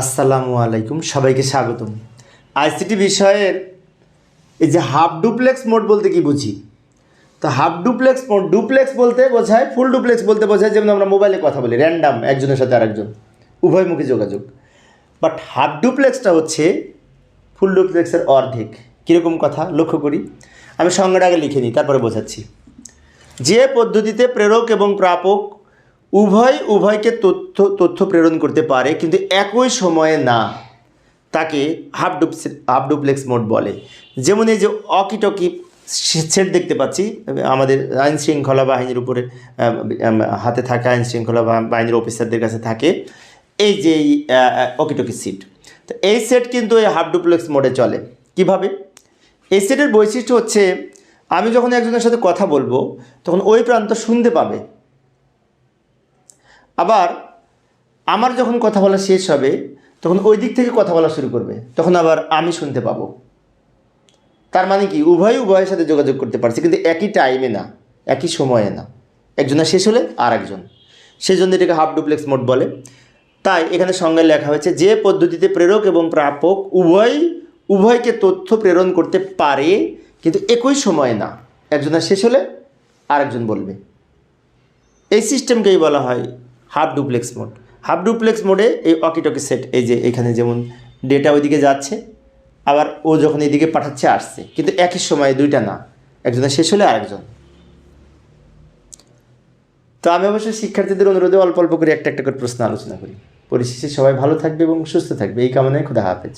আসসালামু আলাইকুম, সবাইকে স্বাগতম। আইসিটি বিষয়ের এই যে হাফ ডুপ্লেক্স মোড বলতে কি বুঝি? তো হাফ ডুপ্লেক্স মোড, ডুপ্লেক্স বলতে বোঝায়, ফুল ডুপ্লেক্স বলতে বোঝায়, যেমন আমরা মোবাইলে কথা বলি, র্যান্ডাম, একজনের সাথে আরেকজন, উভয়মুখী যোগাযোগ। বাট হাফ ডুপ্লেক্সটা হচ্ছে ফুল ডুপ্লেক্সের অর্ধেক। কীরকম কথা? লক্ষ্য করি। আমি সংজ্ঞাটা আগে লিখে নিই, তারপরে বোঝাচ্ছি। যে পদ্ধতিতে প্রেরক এবং প্রাপক উভয়, উভয়কে তথ্য তথ্য প্রেরণ করতে পারে, কিন্তু একই সময়ে না। তাকে হাফ ডুপ হাফ ডুপ্লেক্স মোড বলে। যেমন এই যে অকিটকি সেট দেখতে পাচ্ছি, আমাদের আইন শৃঙ্খলা বাহিনীর উপরে হাতে থাকা আইন শৃঙ্খলা বাহিনীর অফিসারদের কাছে থাকে। এই যে অকিটকি সিট তো এই সেট কিন্তু এই হাফ ডুপ্লেক্স মোডে চলে। কীভাবে? এই সেটের বৈশিষ্ট্য হচ্ছে, আমি যখন একজনের সাথে কথা বলব, তখন ওই প্রান্ত শুনতে পাবে। আবার আমার যখন কথা বলা শেষ হবে, তখন ওই দিক থেকে কথা বলা শুরু করবে। তখন আবার আমি শুনতে পাবো। তার মানে কি? উভয় উভয়ের সাথে যোগাযোগ করতে পারছে, কিন্তু একই টাইমে না, একই সময়ে না। একজনের শেষ হলে আর একজন। সেই জন্য এটাকে হাফ ডুপ্লেক্স মোড বলে। তাই এখানে সংজ্ঞায় লেখা হয়েছে, যে পদ্ধতিতে প্রেরক এবং প্রাপক উভয়, উভয়কে তথ্য প্রেরণ করতে পারে, কিন্তু একই সময়ে না। একজনের শেষ হলে আরেকজন বলবে। এই সিস্টেমকেই বলা হয়? Half duplex mode. Half duplex মোডে এই অকিটকি সেট এই যে এখানে যেমন ডেটা ওইদিকে যাচ্ছে, আবার ও যখন এদিকে পাঠাচ্ছে, আসছে। কিন্তু একই সময়ে দুইটা না। একজনের শেষ হলে আরেকজন। তো আমি অবশ্যই শিক্ষার্থীদের অনুরোধে অল্প অল্প করে একটা একটা করে প্রশ্ন আলোচনা করি। পরিশেষে সবাই ভালো থাকবে এবং সুস্থ থাকবে। এই কামনায় খুদা হাফেজ।